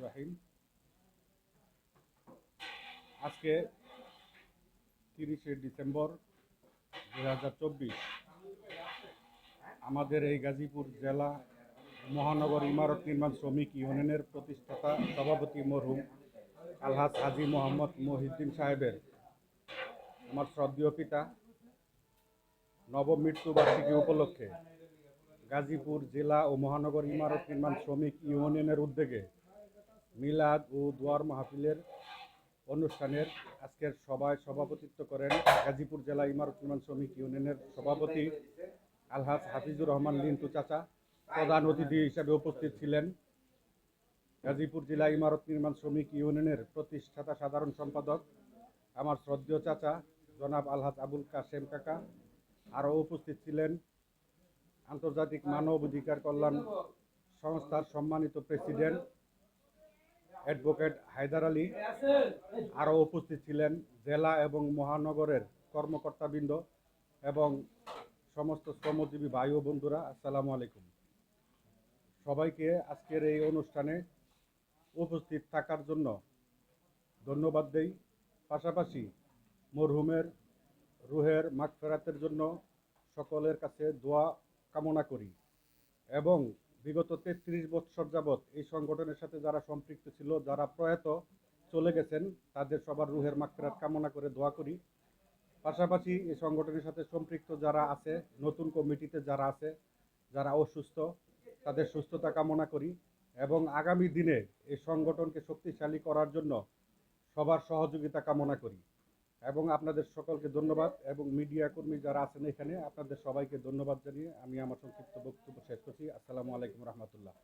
রাহিম আজকে তিরিশে ডিসেম্বর দু হাজার চব্বিশ, আমাদের এই গাজীপুর জেলা মহানগর ইমারত নির্মাণ শ্রমিক ইউনিয়নের প্রতিষ্ঠাতা সভাপতি মরহুম আলহাজ হাজি মোহাম্মদ মহিউদ্দিন সাহেবের আমার শ্রদ্ধেয় পিতা, নবমৃত্যুবার্ষিকী উপলক্ষে গাজীপুর জেলা ও মহানগর ইমারত নির্মাণ শ্রমিক ইউনিয়নের উদ্যোগে মিলাদ ও দোয়ার মাহফিলের অনুষ্ঠানের আজকের সভায় সভাপতিত্ব করেন গাজীপুর জেলা ইমারত নির্মাণ শ্রমিক ইউনিয়নের সভাপতি আলহাজ হাফিজুর রহমান লিন্টু চাচা, প্রধান অতিথি হিসাবে উপস্থিত ছিলেন গাজীপুর জেলা ইমারত নির্মাণ শ্রমিক ইউনিয়নের প্রতিষ্ঠাতা সাধারণ সম্পাদক, আমার শ্রদ্ধেয় চাচা জনাব আলহাজ আবুল কাশেম কাকা। আরও উপস্থিত ছিলেন আন্তর্জাতিক মানব অধিকার কল্যাণ সংস্থার সম্মানিত প্রেসিডেন্ট অ্যাডভোকেট হায়দার আলী। আরও উপস্থিত ছিলেন জেলা এবং মহানগরের কর্মকর্তাবৃন্দ এবং সমস্ত শ্রমজীবী ভাই ও বন্ধুরা, আসসালামু আলাইকুম। সবাইকে আজকের এই অনুষ্ঠানে উপস্থিত থাকার জন্য ধন্যবাদ দেই। পাশাপাশি মরহুমের, রুহের মাগফেরাতের জন্য সকলের কাছে দোয়া কামনা করি এবং বিগত তেত্রিশ বৎসর যাবৎ এই সংগঠনের সাথে যারা সম্পৃক্ত ছিল, যারা প্রয়াত চলে গেছেন, তাদের সবার রুহের মাগফেরাত কামনা করে দোয়া করি। পাশাপাশি এই সংগঠনের সাথে সম্পৃক্ত যারা আছে, নতুন কমিটিতে যারা আছে, যারা অসুস্থ, তাদের সুস্থতা কামনা করি এবং আগামী দিনে এই সংগঠনকে শক্তিশালী করার জন্য সবার সহযোগিতা কামনা করি। এবং আপনাদের সকলকে ধন্যবাদ এবং মিডিয়া কর্মী যারা আছেন এখানে, আপনাদের সবাইকে ধন্যবাদ জানিয়ে আমি আমার সংক্ষিপ্ত বক্তব্য শেষ করছি। আসসালামু আলাইকুম রহমতুল্লাহ।